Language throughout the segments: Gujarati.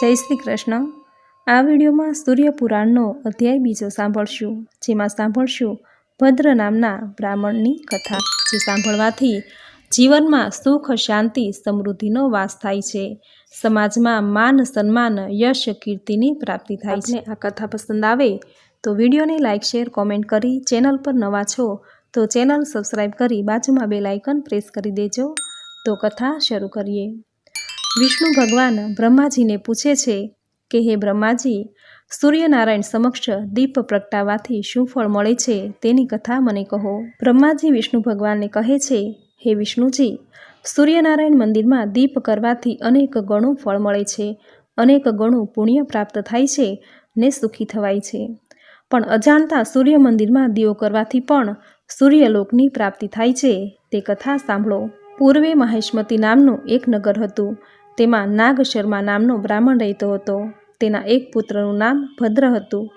જય શ્રી કૃષ્ણ. આ વિડીયોમાં સૂર્યપુરાણનો અધ્યાય બીજો સાંભળશું, જેમાં સાંભળશું ભદ્ર નામના બ્રાહ્મણની કથા, જે સાંભળવાથી જીવનમાં સુખ, શાંતિ, સમૃદ્ધિનો વાસ થાય છે. સમાજમાં માન, સન્માન, યશ, કીર્તિની પ્રાપ્તિ થાય છે. આ કથા પસંદ આવે તો વિડીયોને લાઇક, શેર, કોમેન્ટ કરી ચેનલ પર નવા છો તો ચેનલ સબસ્ક્રાઈબ કરી બાજુમાં બે લાઇકન પ્રેસ કરી દેજો. તો કથા શરૂ કરીએ. વિષ્ણુ ભગવાન બ્રહ્માજીને પૂછે છે કે, હે બ્રહ્માજી, સૂર્યનારાયણ સમક્ષ દીપ પ્રગટાવવાથી શું ફળ મળે છે તેની કથા મને કહો. બ્રહ્માજી વિષ્ણુ ભગવાનને કહે છે, હે વિષ્ણુજી, સૂર્યનારાયણ મંદિરમાં દીપ કરવાથી અનેક ગણું ફળ મળે છે, અનેક ગણું પુણ્ય પ્રાપ્ત થાય છે ને સુખી થવાય છે. પણ અજાણતા સૂર્ય મંદિરમાં દીવો કરવાથી પણ સૂર્યલોકની પ્રાપ્તિ થાય છે. તે કથા સાંભળો. પૂર્વે મહેશમતી નામનું એક નગર હતું તેમાં નાગ શર્મા નામનો બ્રાહ્મણ રહેતો હતો. તેના એક પુત્રનું નામ ભદ્ર હતું.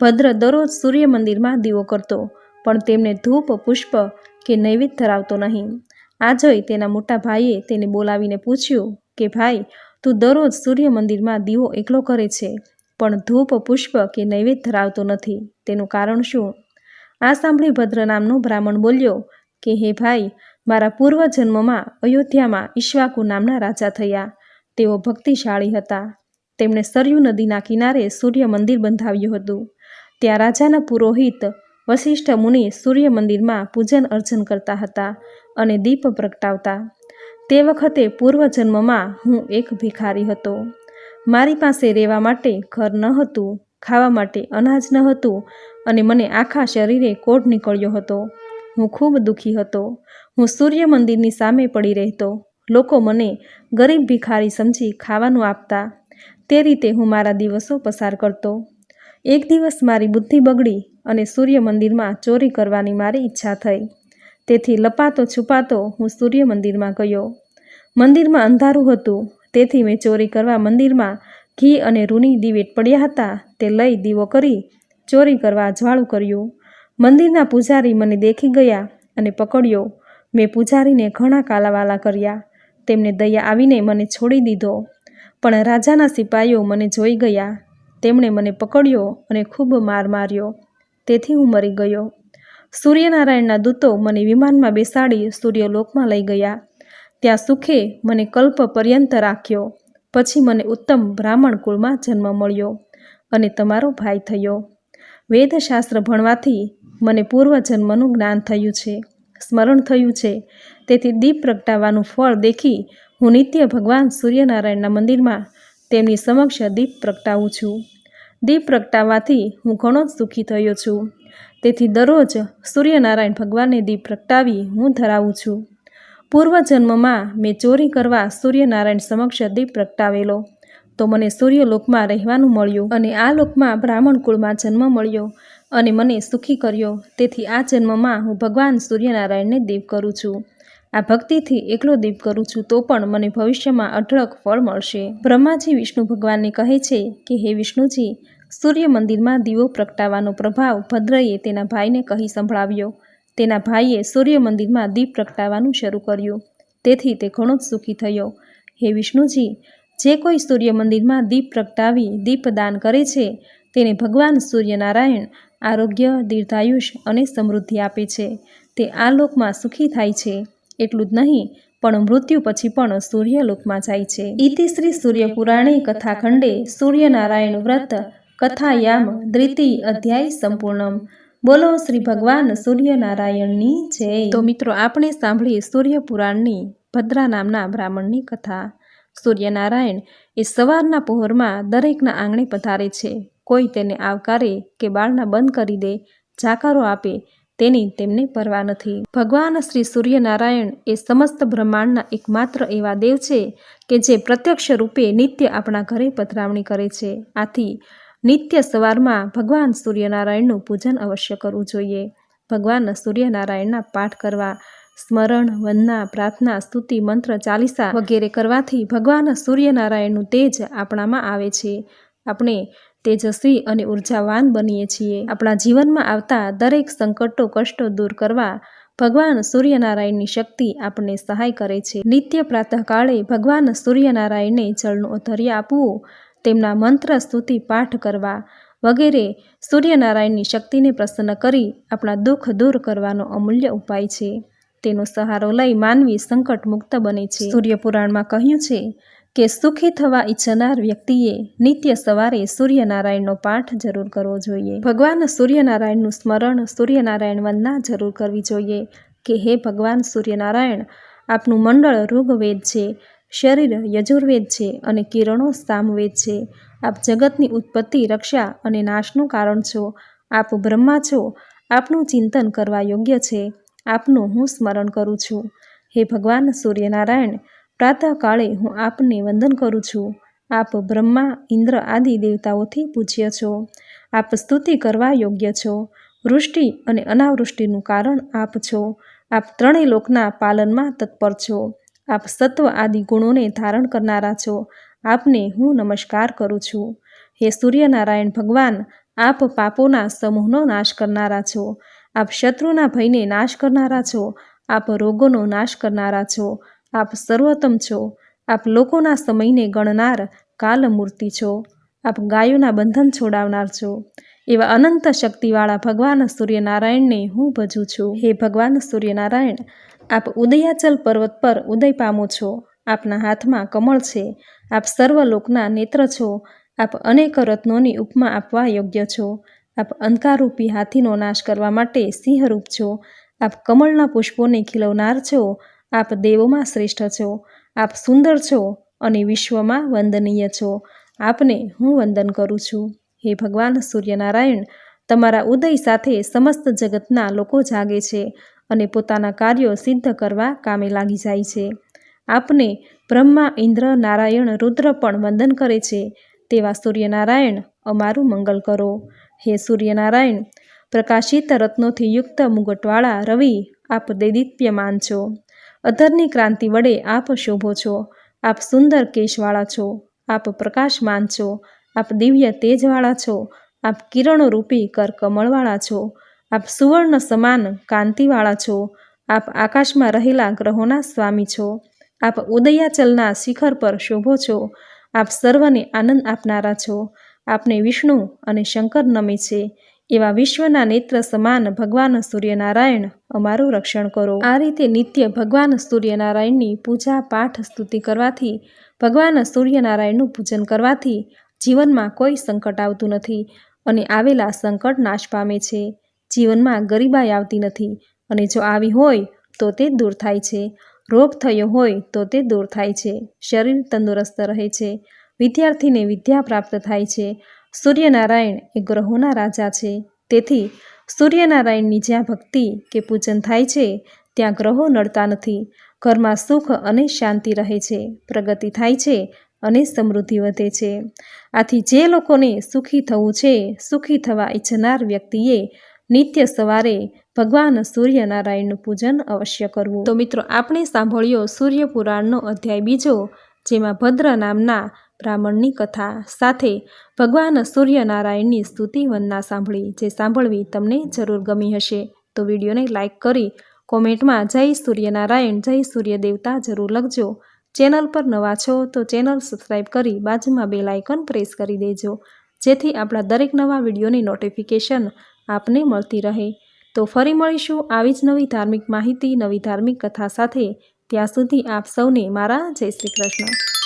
ભદ્ર દરરોજ સૂર્ય મંદિરમાં દીવો કરતો, પણ તેમને ધૂપ, પુષ્પ કે નૈવેદ્ય ધરાવતો નહીં. આ જોઈ તેના મોટા ભાઈએ તેને બોલાવીને પૂછ્યું કે, ભાઈ, તું દરરોજ સૂર્ય મંદિરમાં દીવો એકલો કરે છે, પણ ધૂપ, પુષ્પ કે નૈવેદ્ય ધરાવતો નથી. તેનું કારણ શું? આ સાંભળી ભદ્ર નામનો બ્રાહ્મણ બોલ્યો કે, હે ભાઈ, મારા પૂર્વ જન્મમાં અયોધ્યામાં ઈશ્વાકુ નામના રાજા થયા. તેઓ ભક્તિશાળી હતા. તેમણે સરયુ નદીના કિનારે સૂર્ય મંદિર બંધાવ્યું હતું. ત્યાં રાજાના પુરોહિત વશિષ્ઠ મુનિ સૂર્ય મંદિરમાં પૂજન અર્ચન કરતા હતા અને દીપ પ્રગટાવતા. તે વખતે પૂર્વજન્મમાં હું એક ભિખારી હતો. મારી પાસે રહેવા માટે ઘર ન હતું, ખાવા માટે અનાજ ન હતું અને મને આખા શરીરે કોઢ નીકળ્યો હતો. હું ખૂબ દુઃખી હતો. હું સૂર્ય મંદિરની સામે પડી રહેતો. લોકો મને ગરીબ ભિખારી સમજી ખાવાનું આપતા. તે રીતે હું મારા દિવસો પસાર કરતો. એક દિવસ મારી બુદ્ધિ બગડી અને સૂર્ય મંદિરમાં ચોરી કરવાની મારી ઈચ્છા થઈ. તેથી લપાતો છુપાતો હું સૂર્ય મંદિરમાં ગયો. મંદિરમાં અંધારું હતું. તેથી મેં ચોરી કરવા મંદિરમાં ઘી અને રૂની દિવેટ પડ્યા હતા. તે લઈ દીવો કરી ચોરી કરવા અજવાળું કર્યું. મંદિરના પૂજારી મને દેખી ગયા અને પકડ્યો. મેં પૂજારીને ઘણા કાલાવાલા કર્યા. તેમને દયા આવીને મને છોડી દીધો. પણ રાજાના સિપાઈઓ મને જોઈ ગયા. તેમણે મને પકડ્યો અને ખૂબ માર માર્યો. તેથી હું મરી ગયો. સૂર્યનારાયણના દૂતો મને વિમાનમાં બેસાડી સૂર્યલોકમાં લઈ ગયા. ત્યાં સુખે મને કલ્પ પર્યંત રાખ્યો. પછી મને ઉત્તમ બ્રાહ્મણ કુળમાં જન્મ મળ્યો અને તમારો ભાઈ થયો. વેદશાસ્ત્ર ભણવાથી મને પૂર્વજન્મનું જ્ઞાન થયું છે. સ્મરણ થયું છે. તેથી દીપ પ્રગટાવવાનું ફળ દેખી હું નિત્ય ભગવાન સૂર્યનારાયણના મંદિરમાં તેમની સમક્ષ દીપ પ્રગટાવું છું. દીપ પ્રગટાવવાથી હું ઘણો જ સુખી થયો છું. તેથી દરરોજ સૂર્યનારાયણ ભગવાનને દીપ પ્રગટાવી હું ધરાવું છું. પૂર્વજન્મમાં મેં ચોરી કરવા સૂર્યનારાયણ સમક્ષ દીપ પ્રગટાવેલો. તો મને સૂર્યલોકમાં રહેવાનું મળ્યું અને આ લોકમાં બ્રાહ્મણ કુળમાં જન્મ મળ્યો. અને મને સુખી કર્યો. તેથી આ જન્મમાં હું ભગવાન સૂર્યનારાયણને દીપ કરું છું. આ ભક્તિથી એકલો દીપ કરું છું તો પણ મને ભવિષ્યમાં અઢળક ફળ મળશે. બ્રહ્માજી વિષ્ણુ ભગવાનને કહે છે કે, હે વિષ્ણુજી, સૂર્ય મંદિરમાં દીવો પ્રગટાવવાનો પ્રભાવ ભદ્રએ તેના ભાઈને કહી સંભળાવ્યો. તેના ભાઈએ સૂર્ય મંદિરમાં દીપ પ્રગટાવવાનું શરૂ કર્યું. તેથી તે ઘણો જ સુખી થયો. હે વિષ્ણુજી, જે કોઈ સૂર્ય મંદિરમાં દીપ પ્રગટાવી દીપદાન કરે છે, તેને ભગવાન સૂર્યનારાયણ આરોગ્ય, દીર્ઘાયુષ અને સમૃદ્ધિ આપે છે. તે આ લોકમાં સુખી થાય છે. એટલું જ નહીં, પણ મૃત્યુ પછી પણ સૂર્યલોકમાં જાય છે. ઇતિ શ્રી સૂર્યપુરાણે કથાખંડે સૂર્યનારાયણ વ્રત, કથાયામ, દ્વિતીય અધ્યાય સંપૂર્ણમ. બોલો શ્રી ભગવાન સૂર્યનારાયણની જય. તો મિત્રો, આપણે સાંભળીએ સૂર્યપુરાણની ભદ્રા નામના બ્રાહ્મણની કથા. સૂર્યનારાયણ એ સવારના પહોરમાં દરેકના આંગણે પધારે છે. કોઈ તેને આવકારે કે બાળના બંધ કરી દે, જાકારો આપે, તેની તેમને પરવા નથી. ભગવાન શ્રી સૂર્યનારાયણ એ સમસ્ત બ્રહ્માંડના એકમાત્ર એવા દેવ છે કે જે પ્રત્યક્ષ રૂપે નિત્ય આપણા ઘરે પધરાવણી કરે છે. આથી નિત્ય સવારમાં ભગવાન સૂર્યનારાયણનું પૂજન અવશ્ય કરવું જોઈએ. ભગવાન સૂર્યનારાયણના પાઠ કરવા, સ્મરણ, વંદના, પ્રાર્થના, સ્તુતિ, મંત્ર, ચાલીસા વગેરે કરવાથી ભગવાન સૂર્યનારાયણનું તેજ આપણામાં આવે છે. આપણે તેજસ્વી અને ઉર્જાવાન બનીએ છીએ. આપણા જીવનમાં આવતા દરેક સંકટો, કષ્ટો દૂર કરવા ભગવાન સૂર્યનારાયણની શક્તિ આપણને સહાય કરે છે. નિત્ય પ્રાતઃકાળે ભગવાન સૂર્યનારાયણને જળનું અધર્ય આપવું, તેમના મંત્ર, સ્તુતિ, પાઠ કરવા વગેરે સૂર્યનારાયણની શક્તિને પ્રસન્ન કરી આપણા દુઃખ દૂર કરવાનો અમૂલ્ય ઉપાય છે. તેનો સહારો લઈ માનવી સંકટ મુક્ત બને છે. સૂર્યપુરાણમાં કહ્યું છે કે સુખી થવા ઈચ્છનાર વ્યક્તિએ નિત્ય સવારે સૂર્યનારાયણનો પાઠ જરૂર કરવો જોઈએ. ભગવાન સૂર્યનારાયણનું સ્મરણ સૂર્યનારાયણ વંદના જરૂર કરવી જોઈએ કે હે ભગવાન સૂર્યનારાયણ, આપનું મંડળ ઋગ્વેદ છે, શરીર યજુર્વેદ છે અને કિરણો સામવેદ છે. આપ જગતની ઉત્પત્તિ, રક્ષા અને નાશનું કારણ છો. આપ બ્રહ્મા છો. આપનું ચિંતન કરવા યોગ્ય છે. આપનું હું સ્મરણ કરું છું. હે ભગવાન સૂર્યનારાયણ પ્રાતઃકાળે હું આપને વંદન કરું છું. આપ બ્રહ્મા, ઇન્દ્ર આદિ દેવતાઓથી પૂજ્ય છો. આપ સ્તુતિ કરવા યોગ્ય છો. વૃષ્ટિ અને અનાવૃષ્ટિનું કારણ આપ છો. આપ ત્રણેય લોકના પાલનમાં તત્પર છો. આપ સત્વ આદિ ગુણોને ધારણ કરનારા છો. આપને હું નમસ્કાર કરું છું. હે સૂર્યનારાયણ ભગવાન, આપ પાપોના સમૂહનો નાશ કરનારા છો. આપ શત્રુના ભયને નાશ કરનારા છો. આપ રોગોનો નાશ કરનારા છો. આપ સર્વોત્તમ છો. આપ લોકોના સમયને ગણનાર કાલમૂર્તિ છો. આપ ગાયોના બંધન છોડાવનાર છો. એવા અનંત શક્તિવાળા ભગવાન સૂર્યનારાયણને હું ભજું છું. હે ભગવાન સૂર્યનારાયણ, આપ ઉદયાચલ પર્વત પર ઉદય પામો છો. આપના હાથમાં કમળ છે. આપ સર્વ લોકના નેત્ર છો. આપ અનેક રત્નોની ઉપમા આપવા યોગ્ય છો. આપ અંધકારરૂપી હાથીનો નાશ કરવા માટે સિંહરૂપ છો. આપ કમળના પુષ્પોને ખીલવનાર છો. આપ દેવોમાં શ્રેષ્ઠ છો. આપ સુંદર છો અને વિશ્વમાં વંદનીય છો. આપને હું વંદન કરું છું. હે ભગવાન સૂર્યનારાયણ, તમારા ઉદય સાથે સમસ્ત જગતના લોકો જાગે છે અને પોતાના કાર્યો સિદ્ધ કરવા કામે લાગી જાય છે. આપને બ્રહ્મા, ઇન્દ્ર, નારાયણ, રુદ્ર પણ વંદન કરે છે. તેવા સૂર્યનારાયણ, અમારું મંગલ કરો. હે સૂર્યનારાયણ, પ્રકાશિત રત્નોથી યુક્ત મુગટવાળા રવિ, આપ દૈદીપ્યમાન છો. અધરની ક્રાંતિ વડે આપ શોભો છો, આપ સુંદર કેશવાળા છો, આપ પ્રકાશમાન છો, આપ દિવ્ય તેજવાળા છો, આપ કિરણોરૂપી કરકમળવાળા છો, આપ સુવર્ણ સમાન કાંતિવાળા છો, આપ આકાશમાં રહેલા ગ્રહોના સ્વામી છો, આપ ઉદયાચલના શિખર પર શોભો છો, આપ સર્વને આનંદ આપનારા છો, આપને વિષ્ણુ અને શંકર નમે છે એવા વિશ્વના નેત્ર સમાન ભગવાન સૂર્યનારાયણ અમારું રક્ષણ કરો. આ રીતે નિત્ય ભગવાન સૂર્યનારાયણની પૂજા, પાઠ, સ્તુતિ કરવાથી, ભગવાન સૂર્યનારાયણનું પૂજન કરવાથી જીવનમાં કોઈ સંકટ આવતું નથી અને આવેલા સંકટ નાશ પામે છે. જીવનમાં ગરીબાઈ આવતી નથી અને જો આવી હોય તો તે દૂર થાય છે. રોગ થયો હોય તો તે દૂર થાય છે. શરીર તંદુરસ્ત રહે છે. વિદ્યાર્થીને વિદ્યા પ્રાપ્ત થાય છે. સૂર્યનારાયણ એ ગ્રહોના રાજા છે. તેથી સૂર્યનારાયણની જ્યાં ભક્તિ કે પૂજન થાય છે, ત્યાં ગ્રહો નડતા નથી. ઘરમાં સુખ અને શાંતિ રહે છે, પ્રગતિ થાય છે અને સમૃદ્ધિ વધે છે. આથી જે લોકોને સુખી થવું છે, સુખી થવા ઈચ્છનાર વ્યક્તિએ નિત્ય સવારે ભગવાન સૂર્યનારાયણનું પૂજન અવશ્ય કરવું. તો મિત્રો, આપણે સાંભળ્યો સૂર્યપુરાણનો અધ્યાય બીજો, જેમાં ભદ્ર નામના બ્રાહ્મણની કથા સાથે ભગવાન સૂર્યનારાયણની સ્તુતિ વંદના સાંભળી, જે સાંભળવી તમને જરૂર ગમી હશે. તો વિડીયોને લાઇક કરી, કોમેન્ટમાં જય સૂર્યનારાયણ, જય સૂર્ય દેવતા જરૂર લખજો. ચેનલ પર નવા છો તો ચેનલ સબસ્ક્રાઈબ કરી બાજુમાં બે લાઇકન પ્રેસ કરી દેજો, જેથી આપણા દરેક નવા વિડીયોની નોટિફિકેશન આપને મળતી રહે. તો ફરી મળીશું આવી જ નવી ધાર્મિક માહિતી, નવી ધાર્મિક કથા સાથે. ત્યાં સુધી આપ સૌને મારા જય શ્રી કૃષ્ણ.